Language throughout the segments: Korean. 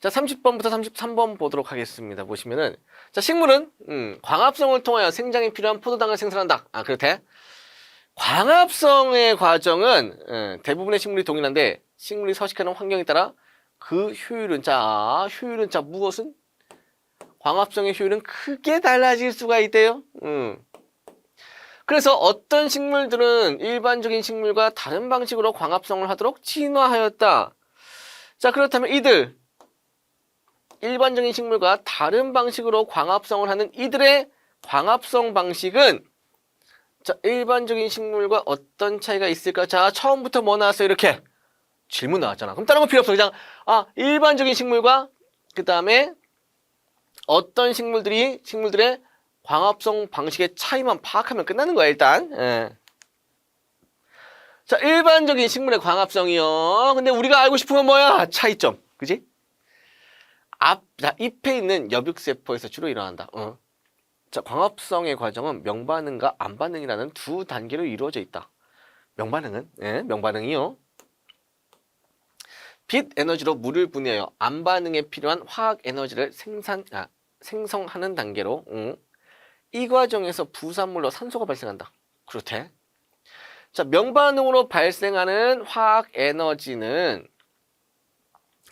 자, 30번부터 33번 보도록 하겠습니다. 보시면은 자, 식물은 음, 광합성을 통하여 생장에 필요한 포도당을 생산한다. 아, 그렇대. 광합성의 과정은 예, 대부분의 식물이 동일한데 식물이 서식하는 환경에 따라 그 효율은 자, 효율은 자 무엇은 광합성의 효율은 크게 달라질 수가 있대요. 음. 그래서 어떤 식물들은 일반적인 식물과 다른 방식으로 광합성을 하도록 진화하였다. 자, 그렇다면 이들 일반적인 식물과 다른 방식으로 광합성을 하는 이들의 광합성 방식은 자, 일반적인 식물과 어떤 차이가 있을까? 자, 처음부터 뭐 나왔어요? 이렇게 질문 나왔잖아. 그럼 다른 거 필요 없어. 그냥 아, 일반적인 식물과 그다음에 어떤 식물들이 식물들의 광합성 방식의 차이만 파악하면 끝나는 거야, 일단. 예. 자, 일반적인 식물의 광합성이요. 근데 우리가 알고 싶은 건 뭐야? 차이점. 그지? 앞, 자, 잎에 있는 여백세포에서 주로 일어난다. 어. 자, 광합성의 과정은 명반응과 안반응이라는 두 단계로 이루어져 있다. 명반응은, 예, 명반응이요. 빛 에너지로 물을 분해하여 안반응에 필요한 화학 에너지를 생산, 아, 생성하는 단계로, 응. 이 과정에서 부산물로 산소가 발생한다. 그렇대. 자, 명반응으로 발생하는 화학 에너지는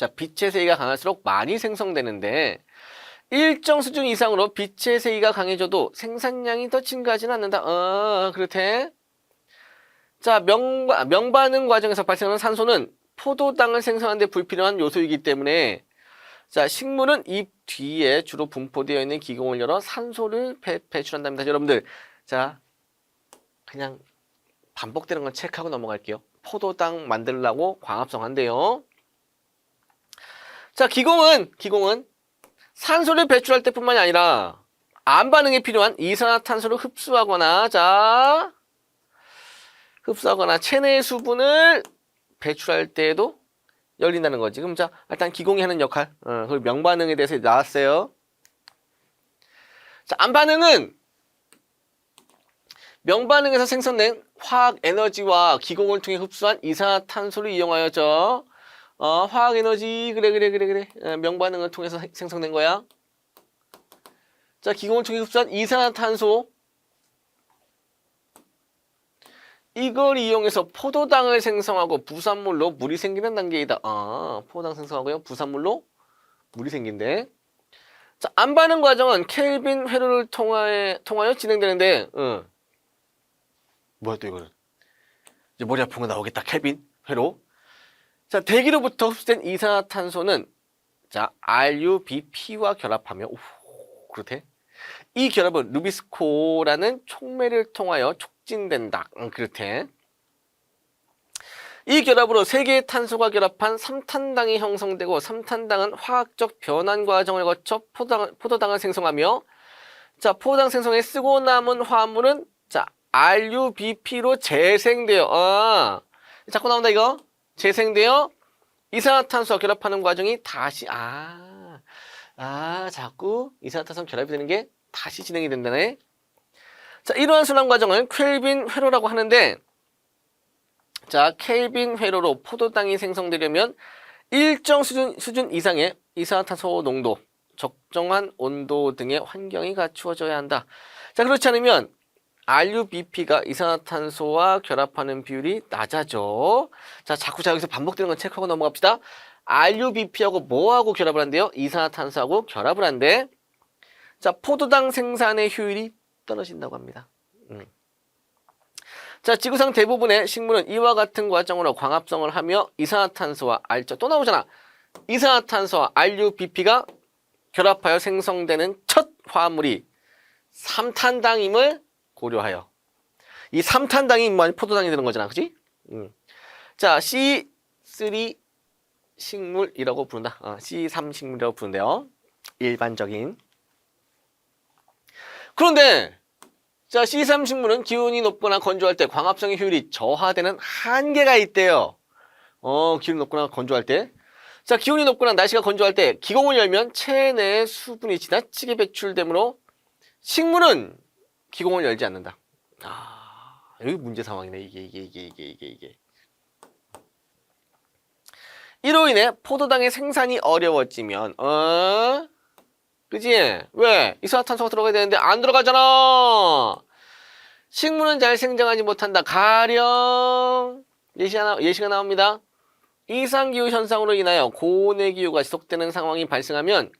자, 빛의 세기가 강할수록 많이 생성되는데 일정 수준 이상으로 빛의 세기가 강해져도 생산량이 더 증가하지는 않는다. 어, 그렇대. 자, 명, 명반응 과정에서 발생하는 산소는 포도당을 생성하는 데 불필요한 요소이기 때문에 자, 식물은 잎 뒤에 주로 분포되어 있는 기공을 열어 산소를 배, 배출한답니다. 여러분들, 자, 그냥 반복되는 건 체크하고 넘어갈게요. 포도당 만들려고 광합성 한대요. 자, 기공은, 기공은 산소를 배출할 때뿐만이 아니라 안 반응에 필요한 이산화탄소를 흡수하거나, 자, 흡수하거나 체내의 수분을 배출할 때에도 열린다는 거지. 그럼 자, 일단 기공이 하는 역할, 어, 그 명반응에 대해서 나왔어요. 자, 안반응은 명반응에서 생성된 화학 에너지와 기공을 통해 흡수한 이산화탄소를 이용하여죠. 어, 화학 에너지 그래 그래 그래 그래 어, 명반응을 통해서 생- 생성된 거야. 자, 기공을 통해 흡수한 이산화탄소 이걸 이용해서 포도당을 생성하고 부산물로 물이 생기는 단계이다. 아, 포도당 생성하고요. 부산물로 물이 생긴대. 자, 안반응 과정은 켈빈 회로를 통하여, 통하여 진행되는데, 어. 뭐야 또 이거는? 이제 머리 아픈 거 나오겠다. 켈빈 회로. 자, 대기로부터 흡수된 이산화탄소는 자, RUBP와 결합하며 오, 그렇대. 이 결합은 루비스코라는 촉매를 통하여 촉진된다. 응, 그렇대. 이 결합으로 세 개의 탄소가 결합한 삼탄당이 형성되고 삼탄당은 화학적 변환 과정을 거쳐 포도당, 포도당을 생성하며 자, 포도당 생성에 쓰고 남은 화합물은 자, RUBP로 재생되어 아, 자꾸 나온다 이거. 재생되어 이산화탄소와 결합하는 과정이 다시 아, 아 자꾸 이산화탄소 결합이 되는 게 다시 진행이 된다네. 자 이러한 순환 과정을 켈빈 회로라고 하는데 자 켈빈 회로로 포도당이 생성되려면 일정 수준, 수준 이상의 이산화탄소 농도, 적정한 온도 등의 환경이 갖추어져야 한다. 자 그렇지 않으면 RUBP가 이산화탄소와 결합하는 비율이 낮아져. 자, 자꾸 자 여기서 반복되는 건 체크하고 넘어갑시다. RUBP하고 뭐하고 결합을 한대요? 이산화탄소하고 결합을 한대. 자, 포도당 생산의 효율이 떨어진다고 합니다. 음. 자, 지구상 대부분의 식물은 이와 같은 과정으로 광합성을 하며 이산화탄소와 R, 또 나오잖아. 이산화탄소와 RUBP가 결합하여 생성되는 첫 화합물이 삼탄당임을 고려하여 이 삼탄당이 뭐 포도당이 되는 거잖아, 그지? 음. 자, C3 식물이라고 부른다. 어, C3 식물이라고 부른대요. 일반적인. 그런데 자, C3 식물은 기온이 높거나 건조할 때 광합성의 효율이 저하되는 한계가 있대요. 어, 기온이 높거나 건조할 때. 자, 기온이 높거나 날씨가 건조할 때 기공을 열면 체내의 수분이 지나치게 배출되므로 식물은 기공을 열지 않는다. 아, 여기 문제 상황이네. 이게, 이게, 이게, 이게, 이게, 이게. 이로 인해 포도당의 생산이 어려워지면 어? 그지? 왜? 이산화탄소가 들어가야 되는데 안 들어가잖아. 식물은 잘 생장하지 못한다. 가령 예시가, 나, 예시가 나옵니다. 이상기후 현상으로 인하여 고온의 기후가 지속되는 상황이 발생하면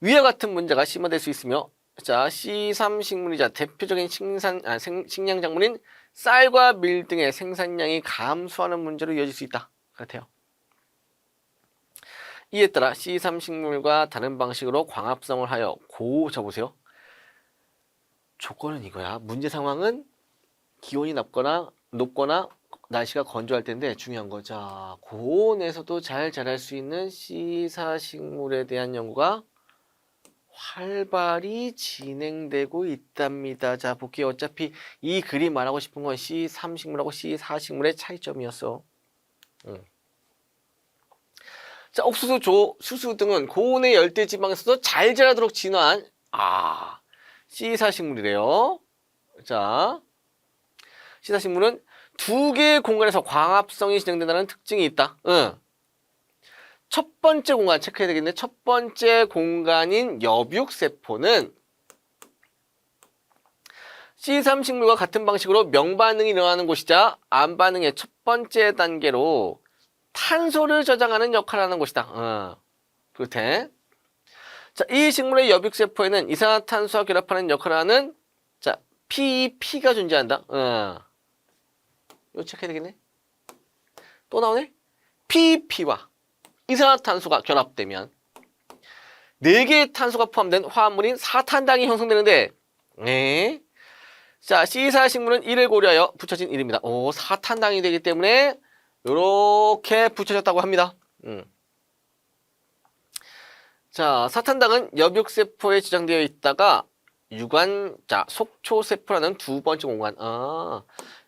위와 같은 문제가 심화될 수 있으며 자 C3 식물이자 대표적인 식산, 아, 생, 식량 작물인 쌀과 밀 등의 생산량이 감소하는 문제로 이어질 수 있다. 같아요. 이에 따라 C3 식물과 다른 방식으로 광합성을 하여 고, 저 보세요. 조건은 이거야. 문제 상황은 기온이 낮거나 높거나 날씨가 건조할 텐데 중요한 거. 자, 고온에서도 잘 자랄 수 있는 C4 식물에 대한 연구가 활발히 진행되고 있답니다. 자, 볼게요. 어차피 이 글이 말하고 싶은 건 C3 식물하고 C4 식물의 차이점이었어. 응. 자, 옥수수, 조, 수수 등은 고온의 열대 지방에서도 잘 자라도록 진화한 아, C4 식물이래요. 자, C4 식물은 두 개의 공간에서 광합성이 진행된다는 특징이 있다. 응. 첫 번째 공간 체크해야 되겠네. 첫 번째 공간인 엽육세포는 C3 식물과 같은 방식으로 명반응이 일어나는 곳이자 암반응의 첫 번째 단계로 탄소를 저장하는 역할을 하는 곳이다. 어. 그렇대. 자, 이 식물의 엽육세포에는 이산화탄소와 결합하는 역할을 하는 자, PEP가 존재한다. 어. 이거 체크해야 되겠네. 또 나오네. PEP와 이산화탄소가 결합되면 네 개의 탄소가 포함된 화합물인 사탄당이 형성되는데 네. 자, C4 식물은 이를 고려하여 붙여진 이름입니다. 오, 사탄당이 되기 때문에 이렇게 붙여졌다고 합니다. 음. 자, 사탄당은 엽육세포에 지정되어 있다가 유관, 자, 속초세포라는 두 번째 공간. 아,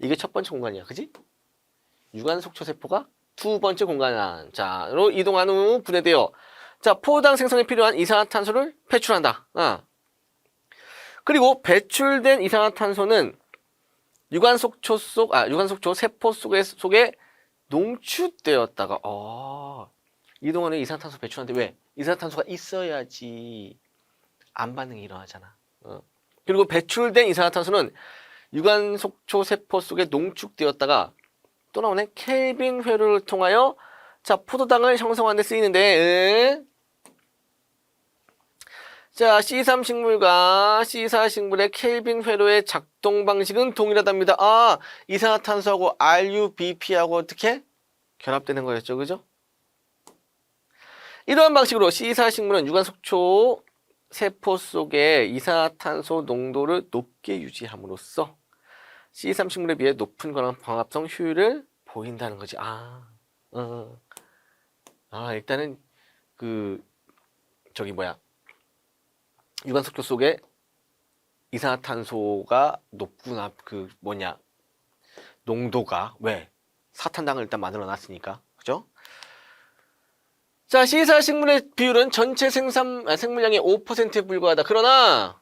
이게 첫 번째 공간이야. 그지? 유관 속초세포가 두 번째 공간. 자로 이동한 후 분해되어 자, 포당 생성에 필요한 이산화탄소를 배출한다. 아. 그리고 배출된 이산화탄소는 유관 속초 속, 아, 유관 속초 세포 속에, 속에 농축되었다가, 어, 이동안에 이산화탄소 배출하는데 왜? 이산화탄소가 있어야지 안 반응이 일어나잖아. 어. 그리고 배출된 이산화탄소는 유관 속초 세포 속에 농축되었다가 또 나오네. 켈빈 회로를 통하여 자 포도당을 형성하는 데 쓰이는데 응? 자 C3 식물과 C4 식물의 켈빈 회로의 작동 방식은 동일하답니다. 아 이산화탄소하고 RUBP하고 어떻게 결합되는 거였죠, 그죠? 이러한 방식으로 C4 식물은 유관 속초 세포 속에 이산화탄소 농도를 높게 유지함으로써 C3 식물에 비해 높은 광합성 효율을 보인다는 거지. 아, 어. 아 일단은 그 저기 뭐야 유관석조 속에 이산화탄소가 높구나. 그 뭐냐 농도가 왜 사탄당을 일단 만들어 놨으니까 그죠? 자, C4 식물의 비율은 전체 생산 아, 생물량의 5%에 불과하다. 그러나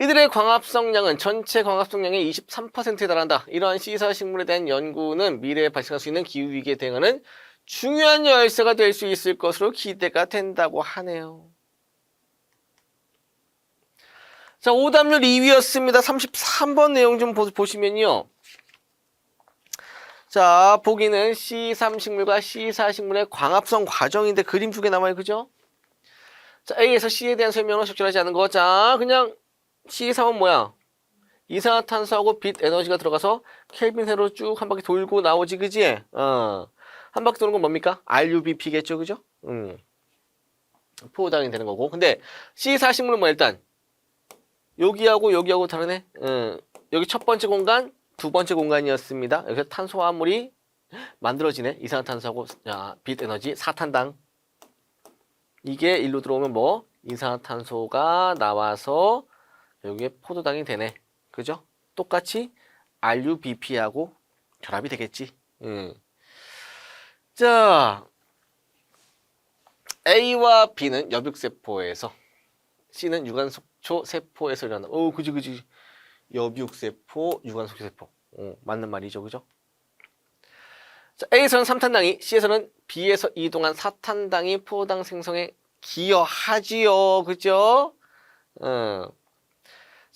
이들의 광합성량은 전체 광합성량의 23%에 달한다. 이러한 C4 식물에 대한 연구는 미래에 발생할 수 있는 기후 위기에 대응하는 중요한 열쇠가 될 수 있을 것으로 기대가 된다고 하네요. 자, 오답률 2위였습니다. 33번 내용 좀 보, 보시면요. 자, 보기는 C3 식물과 C4 식물의 광합성 과정인데 그림 두 개 남아요. 그죠? 자, A에서 C에 대한 설명은 적절하지 않은 거. 자, 그냥 C3은 뭐야? 이산화탄소하고 빛 에너지가 들어가서 켈빈 세로 쭉 한 바퀴 돌고 나오지, 그지? 어. 한 바퀴 도는 건 뭡니까? RUBP겠죠, 그죠? 음. 포장이 되는 거고. 근데 C4 식물은 뭐 일단 여기하고 여기하고 다르네. 음. 여기 첫 번째 공간, 두 번째 공간이었습니다. 여기서 탄소화물이 만들어지네. 이산화탄소하고 야, 빛 에너지, 사탄당. 이게 일로 들어오면 뭐? 이산화탄소가 나와서 여기에 포도당이 되네. 그죠? 똑같이 RUBP하고 결합이 되겠지. 음. 자, A와 B는 엽육세포에서 C는 유관속초 세포에서 일어난다. 오, 그지, 그지. 엽육세포, 유관속초 세포. 어, 맞는 말이죠, 그죠? 자, A에서는 삼탄당이, C에서는 B에서 이동한 사탄당이 포당 생성에 기여하지요. 그죠? 어.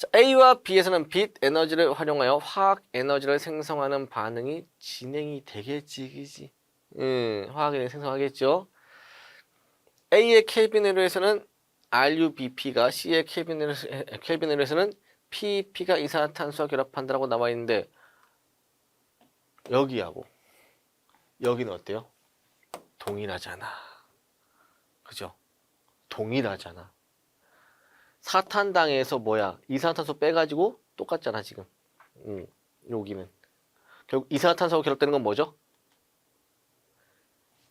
자, A와 B에서는 빛 에너지를 활용하여 화학 에너지를 생성하는 반응이 진행이 되겠지, 그지? 음, 화학 에너지 생성하겠죠. A의 켈빈으로에서는 RUBP가 C의 켈빈으로, 켈빈으로에서는 PEP가 이산화탄소와 결합한다라고 나와 있는데 여기하고 여기는 어때요? 동일하잖아. 그죠? 동일하잖아. 사탄당에서 뭐야? 이산화탄소 빼가지고 똑같잖아 지금. 음, 여기는 결국 이산화탄소하고 결합되는 건 뭐죠?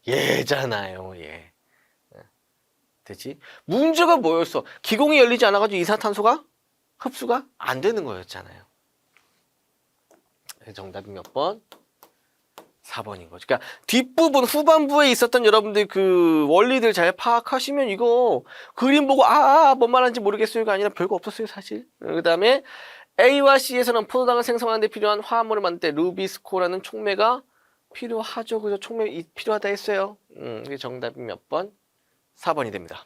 얘잖아요, 얘. 되지? 문제가 뭐였어? 기공이 열리지 않아가지고 이산화탄소가 흡수가 안 되는 거였잖아요. 정답이 몇 번? 4번인 거죠. 그러니까 뒷부분 후반부에 있었던 여러분들 그 원리들 잘 파악하시면 이거 그림 보고 아, 아, 뭔 말하는지 모르겠어요가 아니라 별거 없었어요, 사실. 그 다음에 A와 C에서는 포도당을 생성하는 데 필요한 화합물을 만들 때 루비스코라는 촉매가 필요하죠. 그죠? 촉매 이- 필요하다 했어요. 음, 이게 정답이 몇 번? 4번이 됩니다.